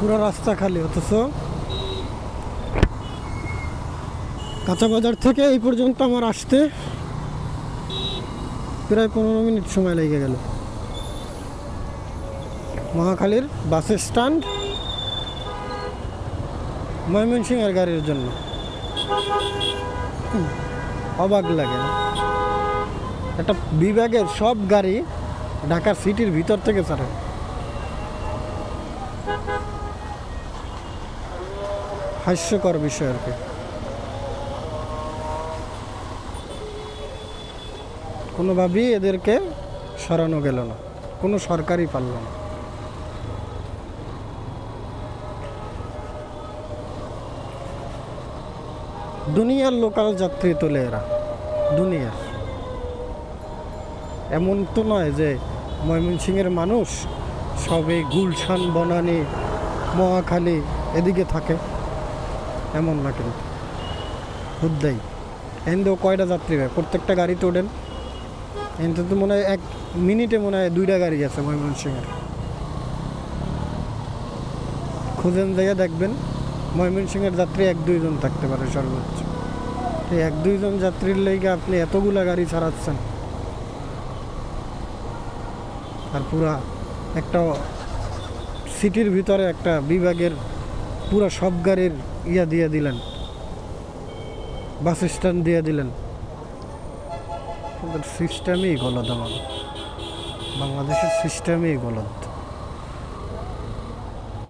পুরো রাস্তা খালি, অথচ কাঁচা বাজার থেকে এই পর্যন্ত আমার আসতে প্রায় পনেরো মিনিট সময় লেগে গেল। মহাখালীর বাস স্ট্যান্ড ময়মনসিংহের গাড়ির জন্য। অবাক লাগে একটা বিভাগের সব গাড়ি ঢাকা সিটির ভিতর থেকে ছাড়ে হাস্যকর বিষয় আর কি। কোনোভাবেই এদেরকে সরানো গেল না। কোনো সরকারই পারল না। দুনিয়ার লোকাল যাত্রী তোলে এরা। দুনিয়ার। এমন তো নয় যে ময়মনসিংহের মানুষ সবে গুলশান, বনানি, মহাখালী এদিকে থাকে। এমন না কিন্তু। হুদ্দাই এনদেও কয়টা যাত্রী হয় প্রত্যেকটা গাড়িতে ওঠেন? এনতে তো মনে হয় এক মিনিটে মনে হয় দুইটা গাড়ি আছে ময়মনসিংহের। খুঁজেন জায়গা দেখবেন, ময়মনসিংহের যাত্রী এক দুইজন থাকতে পারে সর্বোচ্চ। এই এক দুইজন যাত্রীর লেগে আপনি এতগুলা গাড়ি ছাড়াচ্ছেন। আর পুরা একটা সিটির ভিতরে একটা বিভাগের পুরো সব গাড়ির ইয়া দিয়ে দিলেন। বাস স্ট্যান্ড দিয়ে দিলেন। সিস্টেমই গলদ আমার বাংলাদেশের সিস্টেমই গলদ।